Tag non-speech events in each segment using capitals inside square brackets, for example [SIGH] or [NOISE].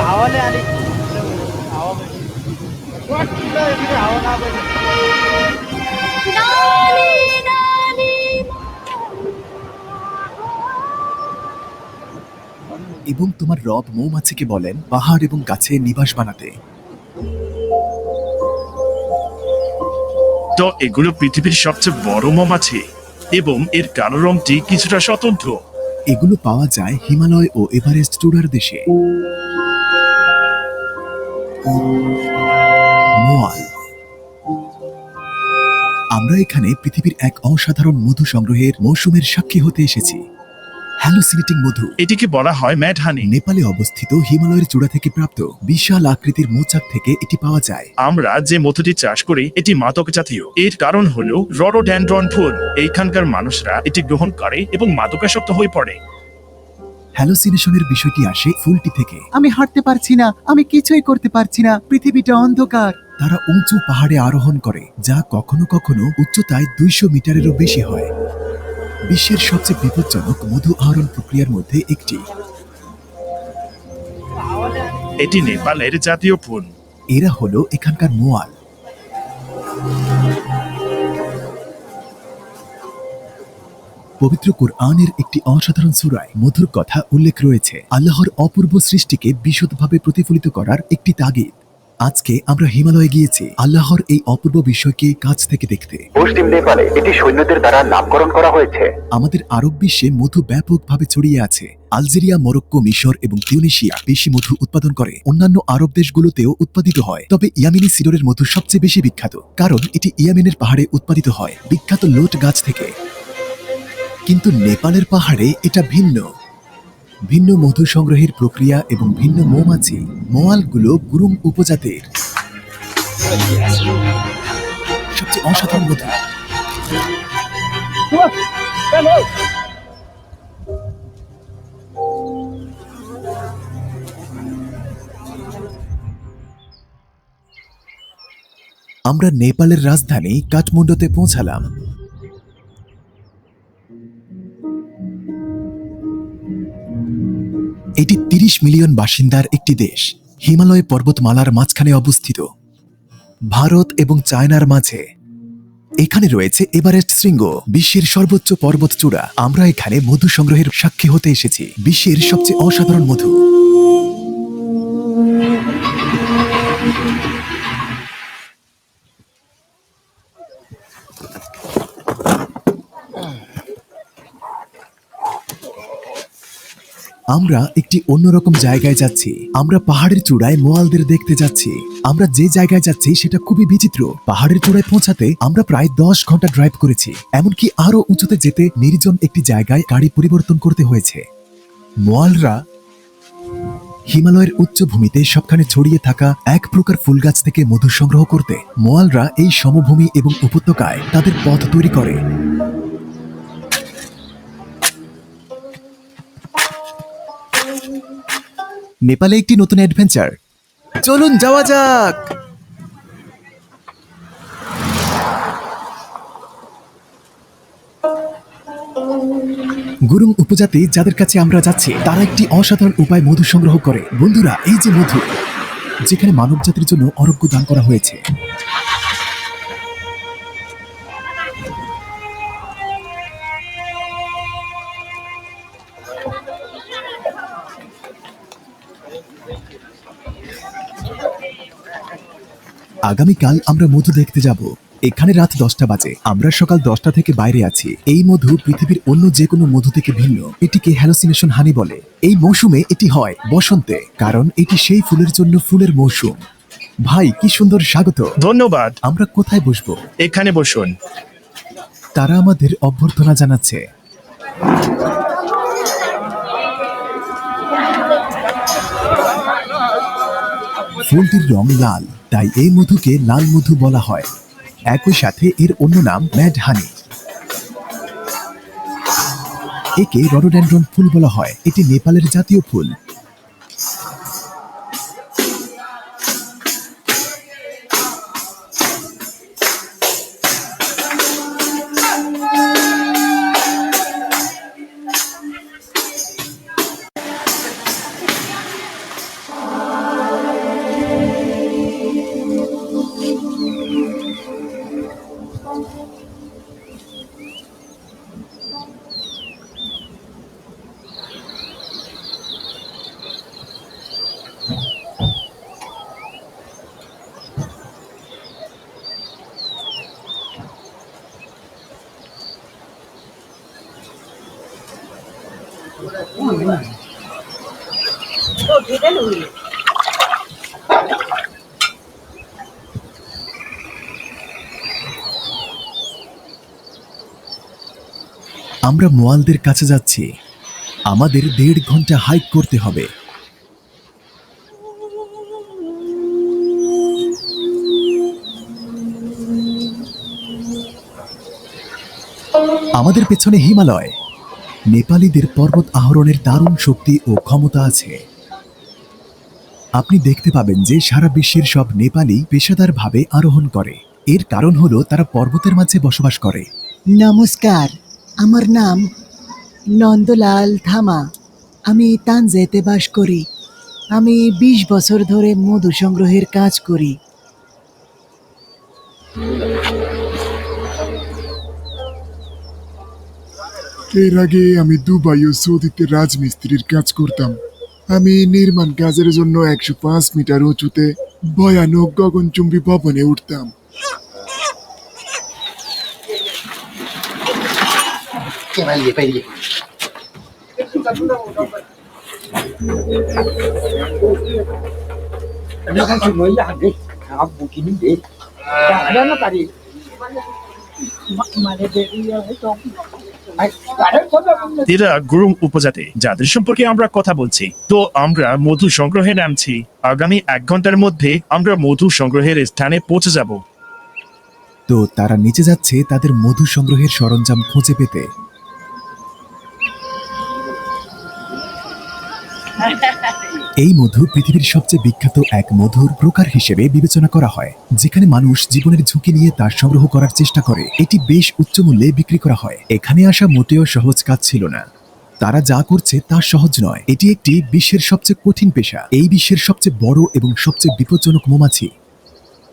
हवाले आली हवा वाटलं इकडे हवा ना पाहिजे এবং তোমার রব মৌমাছিকে বলেন পাহাড় এবং গাছে নিবাস বানাতে তো এগুলো পৃথিবীর সবচেয়ে বড় মৌমাছি এবং এর কালো রংটি কিছুটা স্বতন্ত্র এগুলো পাওয়া যায় হিমালয় ও এভারেস্ট চূড়ার দেশে। আমরা এখানে পৃথিবীর এক অসাধারণ মধু সংগ্রহের মৌসুমের সাক্ষী হতে এসেছি। হ্যালুসিনেটিং মধু। এটিকে বলা হয় ম্যাড হানি। নেপালে অবস্থিত হিমালয়ের চূড়া থেকে প্রাপ্ত বিশাল আকৃতির মৌচাক থেকে এটি পাওয়া যায়। আমরা যে মধুটি চাষ করি এটি মাদক জাতীয়। এর কারণ হলো রডোড্যান্ড্রন ফুল। এইখানকার মানুষরা এটি গ্রহণ করে এবং মাদকাসক্ত হয়ে পড়ে। হ্যালোসিনেশনের বিষয়টি আসে ফুলটি থেকে। আমি হাঁটতে পারছি না আমি কিছুই করতে পারছি না পৃথিবীটা অন্ধকার। তারা উঁচু পাহাড়ে আরোহণ করে যা কখনো কখনো উচ্চতায় দুইশো মিটারেরও বেশি হয়। বিশ্বের সবচেয়ে বিপজ্জনক মধু আহরণ প্রক্রিয়ার মধ্যে একটি। এটি নেপালের জাতীয় ফুল। এরা হলো এখানকার মোয়াল। পবিত্র কোরআনের একটি অসাধারণ সূরায় মধুর কথা উল্লেখ রয়েছে। আল্লাহর অপূর্ব সৃষ্টিকে বিশদভাবে প্রতিফলিত করার একটি তাগিদ। আজকে আমরা হিমালয়ে গিয়েছি আল্লাহর এই অপূর্ব বিষয়কে কাছ থেকে দেখতে। পশ্চিম নেপালে এটি সৈন্যদের দ্বারা নামকরণ করা হয়েছে। আমাদের আরব বিশ্বে মধু ব্যাপকভাবে ছড়িয়ে আছে। আলজেরিয়া মরক্কো মিশর এবং তিউনিশিয়া বেশি মধু উৎপাদন করে। অন্যান্য আরব দেশগুলোতেও উৎপাদিত হয়। তবে ইয়ামিনি সিডরের মধু সবচেয়ে বেশি বিখ্যাত কারণ এটি ইয়ামিনের পাহাড়ে উৎপাদিত হয়। বিখ্যাত লোট গাছ থেকে। কিন্তু নেপালের পাহাড়ে এটা ভিন্ন। ভিন্ন মধু সংগ্রহের প্রক্রিয়া এবং ভিন্ন মৌমাছি মোয়ালগুলো গুরুং উপজাতির। সবচেয়ে অসাধারণ মধু। আমরা নেপালের রাজধানী কাঠমান্ডুতে পৌঁছালাম। এটি তিরিশ মিলিয়ন বাসিন্দার একটি দেশ, হিমালয় পর্বতমালার মাঝখানে অবস্থিত। ভারত এবং চায়নার মাঝে। এখানে রয়েছে এভারেস্ট শৃঙ্গ, বিশ্বের সর্বোচ্চ পর্বত চূড়া আমরা এখানে মধু সংগ্রহের সাক্ষী হতে এসেছি, বিশ্বের সবচেয়ে অসাধারণ মধু। আমরা একটি অন্যরকম জায়গায় যাচ্ছি। আমরা পাহাড়ের চূড়ায় মোয়ালদের দেখতে যাচ্ছি। আমরা যে জায়গায় যাচ্ছি সেটা খুবই বিচিত্র। পাহাড়ের চূড়ায় পৌঁছাতে আমরা প্রায় দশ ঘণ্টা ড্রাইভ করেছি। এমনকি আরও উঁচুতে যেতে নির্জন একটি জায়গায় গাড়ি পরিবর্তন করতে হয়েছে। মোয়ালরা হিমালয়ের উচ্চভূমিতে সবখানে ছড়িয়ে থাকা এক প্রকার ফুল গাছ থেকে মধু সংগ্রহ করতে। মোয়ালরা এই সমভূমি এবং উপত্যকায় তাদের পথ তৈরি করে। নেপালে একটি নতুন অ্যাডভেঞ্চার চলুন যাওয়া যাক। গুরুং উপজাতি যাদের কাছে আমরা যাচ্ছি, তারা একটি অসাধারণ উপায় মধু সংগ্রহ করে। বন্ধুরা, এই যে মধু, যেখানে মানব জাতির জন্য অরোগ্য দান করা হয়েছে। আগামীকাল আমরা মধু দেখতে যাব। এখানে রাত দশটা বাজে। আমরা সকাল দশটা থেকে বাইরে আছি। এই মধু পৃথিবীর অন্য যে কোনো মধু থেকে ভিন্ন। এটিকে হ্যালোসিনেশন হানি বলে। এই মৌসুমে এটি হয় বসন্তে কারণ এটি সেই ফুলের জন্য ফুলের মৌসুম। ভাই কি সুন্দর স্বাগত। ধন্যবাদ। আমরা কোথায় বসবো? এখানে বসুন। তারা আমাদের অভ্যর্থনা জানাচ্ছে। ফুলটির রং লাল। তাই এই মধুকে লাল মধু বলা হয়। একই সাথে এর অন্য নাম ম্যাড হানি। একে রডোড্যান্ড্রন ফুল বলা হয়। এটি নেপালের জাতীয় ফুল। আমরা মোয়ালদের কাছে যাচ্ছি। আমাদের দেড় ঘণ্টা হাইক করতে হবে। আমাদের পেছনে হিমালয়। নেপালিদের পর্বত আহরণের দারুণ শক্তি ও ক্ষমতা আছে। আপনি দেখতে পাবেন যে সারা বিশ্বের সব নেপালি পেশাদারভাবে আরোহণ করে। এর কারণ হলো তারা পর্বতের মাঝে বসবাস করে। নমস্কার, আমার নাম নন্দলাল থামা। আমি তানজেতে বাস করি। আমি বিশ বছর ধরে মধু সংগ্রহের কাজ করি। এর আগে আমি দুবাই ও সৌদিতে রাজমিস্ত্রির কাজ করতাম। আমি নির্মাণ কাজের জন্য একশো পাঁচ মিটার উঁচুতে ভয়ানক গগনচুম্বী ভবনে উঠতাম। এরা গুরুং উপজাতি। যাদের সম্পর্কে আমরা কথা বলছি। তো আমরা মধু সংগ্রহে নামছি। আগামী এক ঘণ্টার মধ্যে আমরা মধু সংগ্রহের স্থানে পৌঁছে যাব। তো তারা নিচে যাচ্ছে তাদের মধু সংগ্রহের সরঞ্জাম খুঁজে পেতে। [LAUGHS] এই মধু পৃথিবীর সবচেয়ে বিখ্যাত এক মধুর প্রকার হিসেবে বিবেচনা করা হয়, যেখানে মানুষ জীবনের ঝুঁকি নিয়ে তার সংগ্রহ করার চেষ্টা করে। এটি বেশ উচ্চ মূল্যে বিক্রি করা হয়। এখানে আসা মোটেও সহজ কাজ ছিল না। তারা যা করছে তা সহজ নয়। এটি একটি বিশ্বের সবচেয়ে কঠিন পেশা। এই বিশ্বের সবচেয়ে বড় এবং সবচেয়ে বিপজ্জনক মৌমাছি।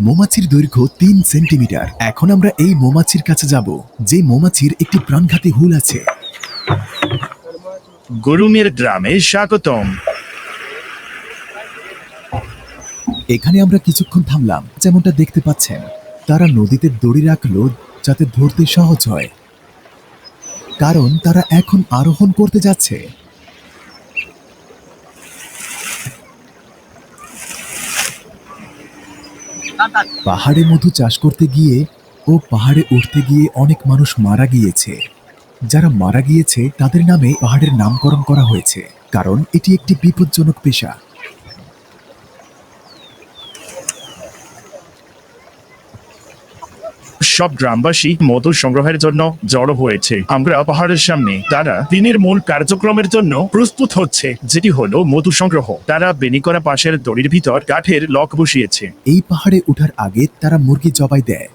মৌমাছির দৈর্ঘ্য তিন সেন্টিমিটার। এখন আমরা এই মৌমাছির কাছে যাব, যে মৌমাছির একটি প্রাণঘাতী হুল আছে। গুরুমের গ্রামে স্বাগতম। এখানে আমরা কিছুক্ষণ থামলাম, যেমনটা দেখতে পাচ্ছেন। তারা নদীতে দড়ি রাখল যাতে ধরতে সহজ হয়। কারণ তারা এখন আরোহণ করতে যাচ্ছে। পাহাড়ে মধু চাষ করতে গিয়ে ও পাহাড়ে উঠতে গিয়ে অনেক মানুষ মারা গিয়েছে। যারা মারা গিয়েছে, তাদের নামে পাহাড়ের নামকরণ করা হয়েছে, কারণ এটি একটি বিপজ্জনক পেশা। সব গ্রামবাসী মধু সংগ্রহের জন্য জড়ো হয়েছে। আমরা পাহাড়ের সামনে তারা দিনের মূল কার্যক্রমের জন্য প্রস্তুত হচ্ছে যেটি হলো মধু সংগ্রহ। তারা বেনি করা পাশের দড়ির ভিতর কাঠের লক বসিয়েছে। এই পাহাড়ে উঠার আগে তারা মুরগি জবাই দেয়।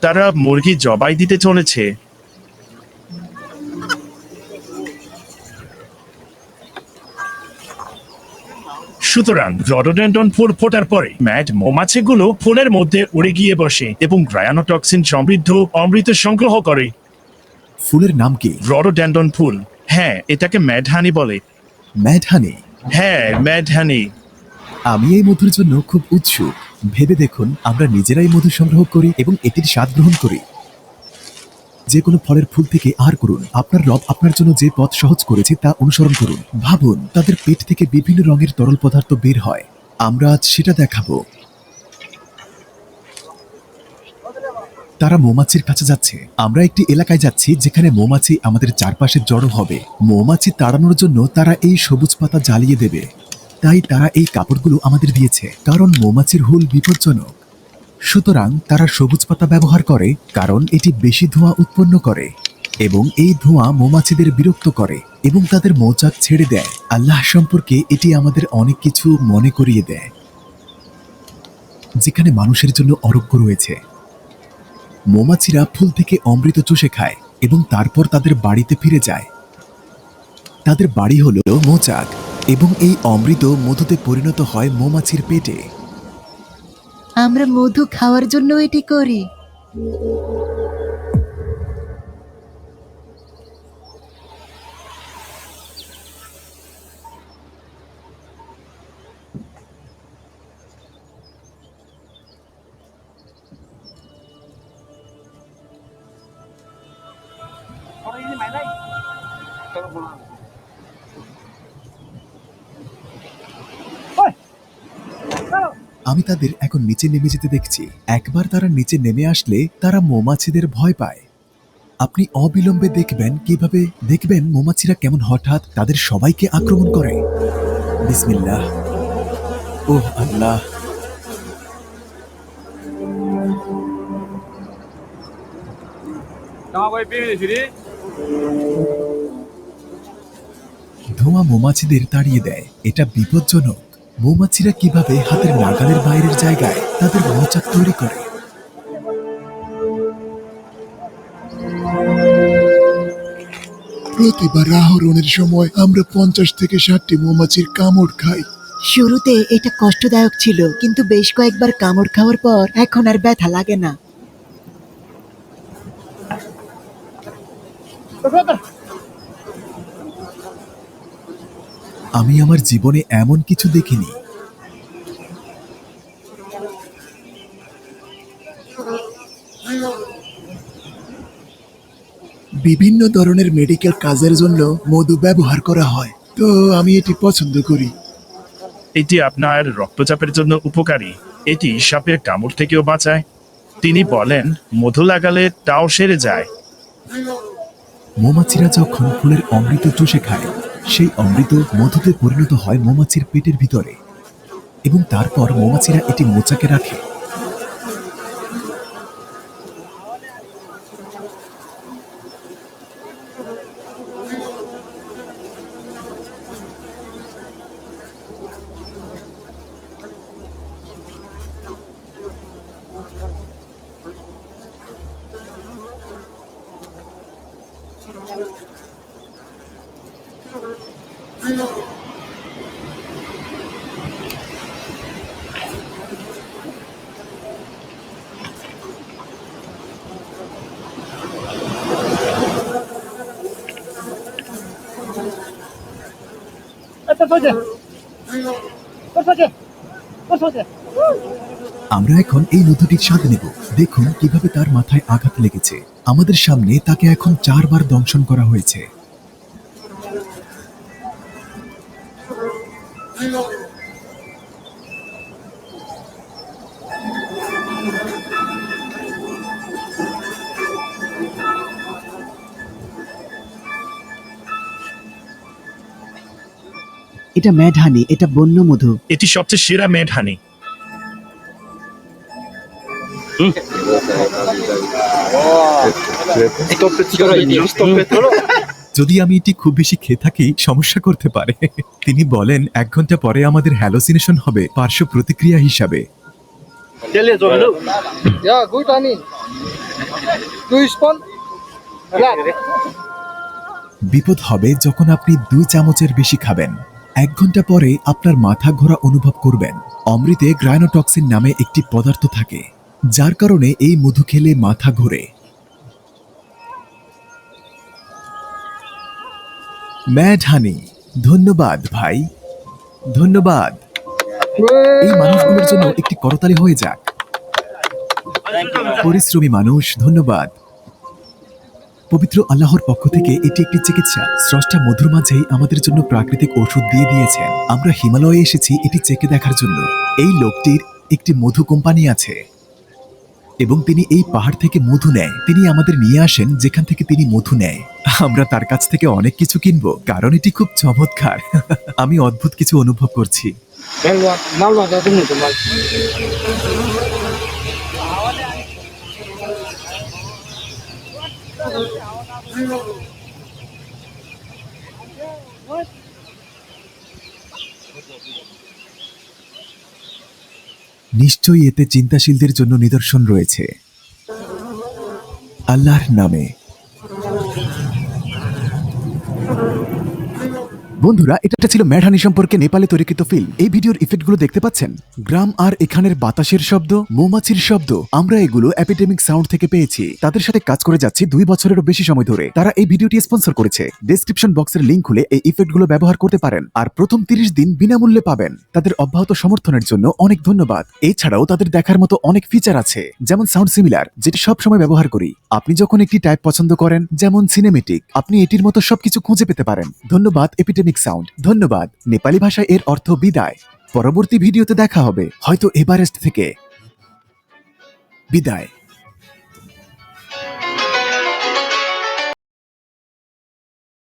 তারা মুরগি জবাই দিতে চলেছে। সুতরাং রডোডেন্ডন ফুল ফোটার পরে ম্যাড মৌমাছিগুলো ফুলের মধ্যে উড়ে গিয়ে বসে এবং গ্রায়ানোটক্সিন সমৃদ্ধ অমৃত সংগ্রহ করে। ফুলের নাম কি? রডোডেন্ডন ফুল হ্যাঁ এটাকে ম্যাড হানি বলে। ম্যাডহানি হ্যাঁ ম্যাড হানি। আমি এই মধুর জন্য খুব উৎসুক। ভেবে দেখুন আমরা নিজেরাই মধু সংগ্রহ করি এবং এটির স্বাদ গ্রহণ করি। যে কোনো ফলের ফুল থেকে আহার করুন। আপনার রব আপনার জন্য যে পথ সহজ করেছে তা অনুসরণ করুন। ভাবুন, তাদের পেট থেকে বিভিন্ন রঙের তরল পদার্থ বের হয়। আমরা আজ সেটা দেখাবো। তারা মৌমাছির কাছে যাচ্ছে। আমরা একটি এলাকায় যাচ্ছি যেখানে মৌমাছি আমাদের চারপাশে জড়ো হবে। মৌমাছি তাড়ানোর জন্য তারা এই সবুজ পাতা জ্বালিয়ে দেবে। তাই তারা এই কাপড়গুলো আমাদের দিয়েছে। কারণ মৌমাছির হুল বিপজ্জনক। সুতরাং তারা সবুজ পাতা ব্যবহার করে, কারণ এটি বেশি ধোঁয়া উৎপন্ন করে, এবং এই ধোঁয়া মৌমাছিদের বিরক্ত করে, এবং তাদের মৌচাক ছেড়ে দেয়। আল্লাহ সম্পর্কে এটি আমাদের অনেক কিছু মনে করিয়ে দেয়, যেখানে মানুষের জন্য অরোগ্য রয়েছে। মৌমাছিরা ফুল থেকে অমৃত চুষে খায়, এবং তারপর তাদের বাড়িতে ফিরে যায়। তাদের বাড়ি হল মৌচাক, এবং এই অমৃত মধুতে পরিণত হয় মৌমাছির পেটে। আমরা মধু খাওয়ার জন্য এটি করি। Orang ini আমি তাদের এখন নিচে নেমে যেতে দেখছি। একবার তারা নিচে নেমে আসলে তারা মৌমাছিদের ভয় পায়। আপনি অবিলম্বে দেখবেন কীভাবে দেখবেন মৌমাছিরা কেমন হঠাৎ তাদের সবাইকে আক্রমণ করে। বিসমিল্লাহ। ওহ আল্লাহ। ধোঁয়া মৌমাছিদের তাড়িয়ে দেয়। এটা বিপজ্জনক। মৌমাছিরা কীভাবে হাতের নাগালের বাইরের জায়গায় তাদের মৌচাক তৈরি করে? প্রতিবার আহরণের সময় আমরা পঞ্চাশ থেকে ষাটটি মৌমাছির কামড় খাই। শুরুতে এটা কষ্টদায়ক ছিল কিন্তু বেশ কয়েকবার কামড় খাওয়ার পর এখন আর ব্যথা লাগে না। আমি আমার জীবনে এমন কিছু দেখিনি। বিভিন্ন ধরনের মেডিকেল কাজের জন্য মধু ব্যবহার করা হয় তো আমি এটি পছন্দ করি। এটি আপনার রক্তচাপের জন্য উপকারী। এটি সাপের কামড় থেকেও বাঁচায়। তিনি বলেন মধু লাগালে তাও সেরে যায়। মৌমাছিরা যখন ফুলের অমৃত চুষে খায় সেই অমৃত মধুতে পরিণত হয় মৌমাছির পেটের ভিতরে। এবং তারপর মৌমাছিরা এটি মোচাকে রাখে। আমরা এখন এই মধুটির স্বাদ নেব। দেখুন কীভাবে তার মাথায় আঘাত লেগেছে। আমাদের সামনে তাকে এখন চারবার দংশন করা হয়েছে। এটা ম্যাডহানি এটা বন্য মধু। এটি সবচেয়ে সেরা মেড হানি যদি আমি এটি খুব বেশি খেয়ে থাকি সমস্যা করতে পারে। তিনি বলেন এক ঘণ্টা পরে আমাদের হ্যালোসিনেশন হবে পার্শ্ব প্রতিক্রিয়া হিসাবে. বিপদ হবে যখন আপনি দুই চামচের বেশি খাবেন। এক ঘণ্টা পরে আপনার মাথা ঘোরা অনুভব করবেন। অমৃতে গ্রাইনোটক্সিন নামে একটি পদার্থ থাকে, যার কারণে এই মধু খেলে মাথা ঘোরে। ম্যাড হানি, ধন্যবাদ ভাই। ধন্যবাদ। এই মানুষগুলোর জন্য একটি করতালি হয়ে যাক। পরিশ্রমী মানুষ, ধন্যবাদ। পবিত্র আল্লাহর পক্ষ থেকে এটি একটি চিকিৎসা। স্রষ্টা মধুর মাঝেই আমাদের জন্য প্রাকৃতিক ওষুধ দিয়ে দিয়েছেন। আমরা হিমালয়ে এসেছি এটি চেকে দেখার জন্য। এই লোকটির একটি মধু কোম্পানি আছে। এবং তিনি এই পাহাড় থেকে মধু নেয়। তিনি আমাদের নিয়ে আসেন, যেখান থেকে তিনি মধু নেয়। আমরা তার কাছ থেকে অনেক কিছু কিনবো, কারণ এটি খুব চমৎকার। [LAUGHS] আমি অদ্ভুত কিছু অনুভব করছি। নিশ্চয়ই এতে চিন্তাশীলদের জন্য নিদর্শন রয়েছে। আল্লাহর নামে বন্ধুরা, এটা ছিল ম্যাডহানি সম্পর্কে নেপালে তৈরিকৃত ফিল্ম এই ভিডিওর ইফেক্টগুলো দেখতে পাচ্ছেন? গ্রাম আর এখানের বাতাসের শব্দ, মৌমাছির শব্দ, আমরা এগুলো অ্যাপিডেমিক সাউন্ড থেকে পেয়েছি। তাদের সাথে কাজ করে যাচ্ছি দুই বছরেরও বেশি সময় ধরে। তারা এই ভিডিওটি স্পন্সর করেছে। ডেসক্রিপশন বক্সের লিঙ্ক খুলে এই ইফেক্টগুলো ব্যবহার করতে পারেন। আর প্রথম তিরিশ দিন বিনামূল্যে পাবেন। তাদের অব্যাহত সমর্থনের জন্য অনেক ধন্যবাদ। এছাড়াও তাদের দেখার মতো অনেক ফিচার আছে, যেমন সাউন্ড সিমিলার যেটি সব সময় ব্যবহার করি। আপনি যখন একটি টাইপ পছন্দ করেন, যেমন সিনেমেটিক আপনি এটির মতো সবকিছু খুঁজে পেতে পারেন। ধন্যবাদ এপিডেমিক সাউন্ড ধন্যবাদ। নেপালি ভাষায় এর অর্থ বিদায়। পরবর্তী ভিডিওতে দেখা হবে। হয়তো এভারেস্ট থেকে। বিদায়।